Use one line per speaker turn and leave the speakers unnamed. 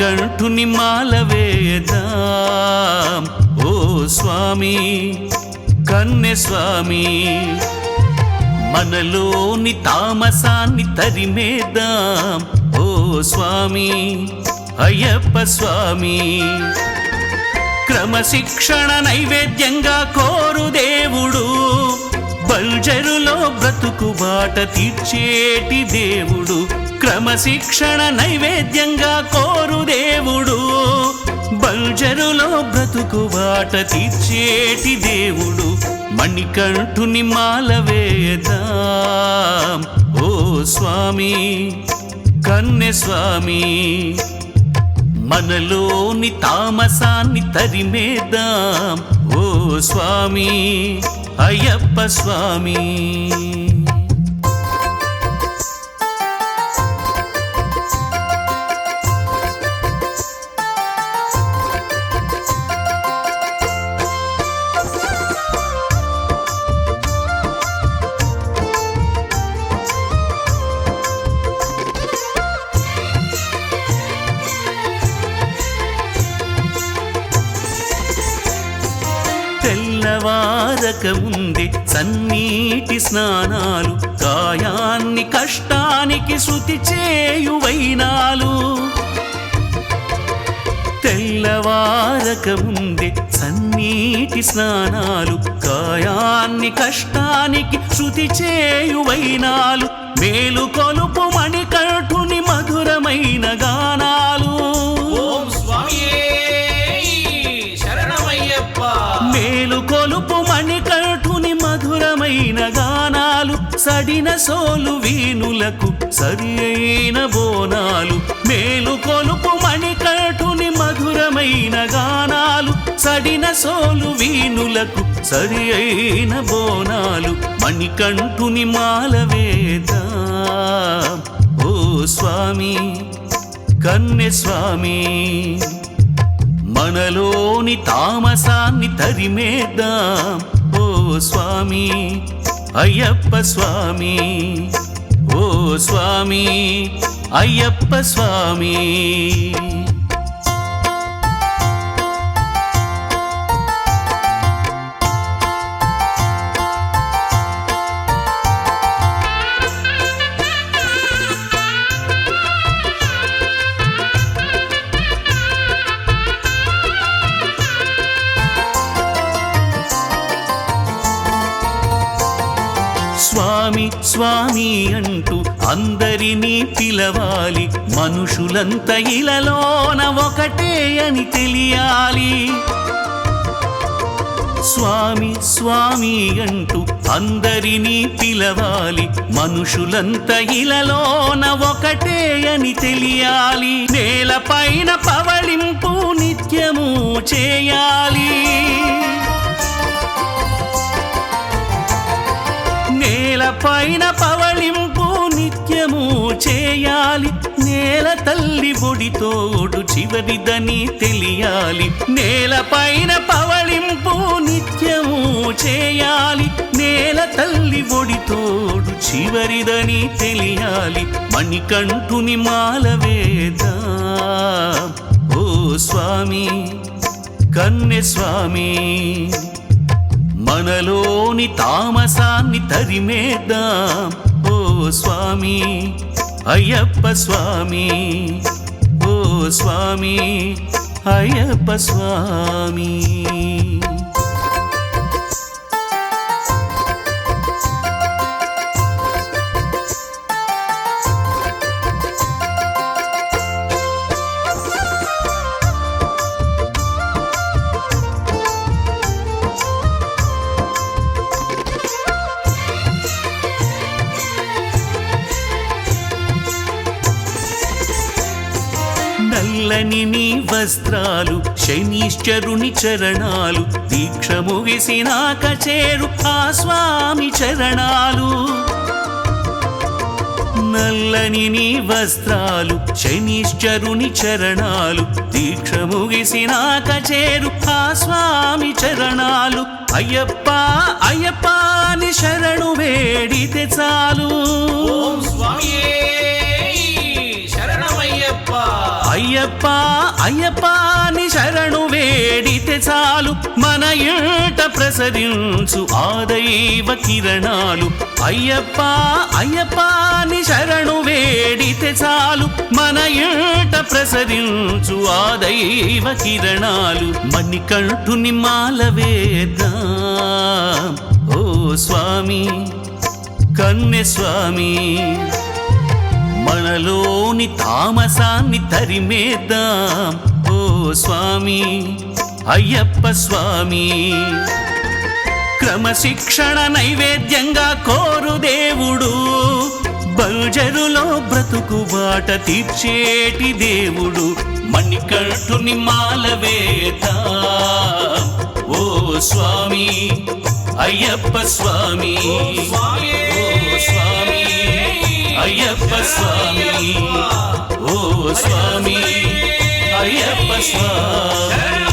మణికంఠుని మాల వేదాం ఓ స్వామి కన్నె స్వామి మనలోని తామసాన్ని తరిమేదాం ఓ స్వామి అయ్యప్ప స్వామి క్రమశిక్షణ నైవేద్యంగా కోరు దేవుడు. బల్జరులో బ్రతుకు బాట తీర్చేటి దేవుడు. క్రమశిక్షణ నైవేద్యంగా కోరు దేవుడు. బల్జరులో బ్రతుకు బాట తీర్చేటి దేవుడు. మణికంఠుని మాల వేద్దాం ఓ స్వామి కన్నె స్వామి మనలోని తామసాన్ని తరిమేద్దాం. ఓ స్వామి అయ్యప్ప స్వామి. ముందే సన్నీటి స్నానాలు కాయాన్ని కష్టానికి శృతి చేయు వైనాలు తెల్లవారక ముందే సన్నీటి స్నానాలు కాయాన్ని కష్టానికి శృతి చేయు వైనాలు మేలు కొలుపు మణికంఠుని మధురమైన గానాలు.
ఓం స్వామియే శరణమయ్యప్ప.
మేలు కొలుపు మణికంఠుని మధురమైన గానాలు సడిన సోలు వీణులకు సరి అయిన బోనాలు. మేలు కొలుపు మణికంఠుని మధురమైన గానాలు సడిన సోలు వీణులకు సరి అయిన బోనాలు. మణికంఠుని మాలవేద ఓ స్వామి కన్నె స్వామి. మనలోని తామసాన్ని తరిమేద్దాం. ఓ స్వామి అయ్యప్ప స్వామి ఓ స్వామి అయ్యప్ప స్వామి. స్వామి స్వామి అంటూ అందరినీ పిలవాలి. మనుషులంత ఇలలోన ఒకటే అని తెలియాలి. స్వామి స్వామి అంటూ అందరినీ పిలవాలి. మనుషులంత ఇలలోన ఒకటే అని తెలియాలి. నేలపైన పవళింపు నిత్యము చేయాలి. పైన పవళింపు నిత్యము చేయాలి. నేల తల్లి బొడితోడు చివరిదని తెలియాలి. నేలపైన పవళింపు నిత్యము చేయాలి. నేల తల్లి బొడితోడు చివరిదని తెలియాలి. మణికంఠుని మాల వేద్దాం. ఓ స్వామి కన్నె స్వామి. మనలోని తామసాన్ని తరిమేద్దాం. ఓ స్వామి అయ్యప్ప స్వామి ఓ స్వామి అయ్యప్ప స్వామి. నల్లని నీ వస్త్రాలు శనీశ్వరుని చరణాలు దీక్ష ముగిసినాక చేరు ఆ స్వామి చరణాలు. నల్లని నీ వస్త్రాలు శనీశ్వరుని చరణాలు దీక్ష ముగిసినాక చేరు ఆ స్వామి చరణాలు. అయ్యప్ప అయ్యప్ప అని శరణు వేడితే చాలు. అయ్యప్ప శరణు వేడితే చాలు. మన ఇంట ప్రసరించు ఆ దైవ కిరణాలు. అయ్యప్ప అయ్యప్ప శరణు వేడితే చాలు. మన ఇంట ప్రసరించు ఆ దైవ కిరణాలు. మణికంఠుని మాల వేద్దాం. ఓ స్వామి కన్నె స్వామి. మనలోని తామసాన్ని తరిమేద్దాం. ఓ స్వామి అయ్యప్ప స్వామి. క్రమశిక్షణ నైవేద్యంగా కోరు దేవుడు. బల్జరులో బ్రతుకు బాట తీర్చేటి దేవుడు. మణికంఠుని మాలవేత ఓ స్వామి అయ్యప్ప స్వామి.
స్వామి.
ఓ స్వామి అయ్యప్ప స్వామి ఓ స్వామి అయ్యప్ప స్వామి.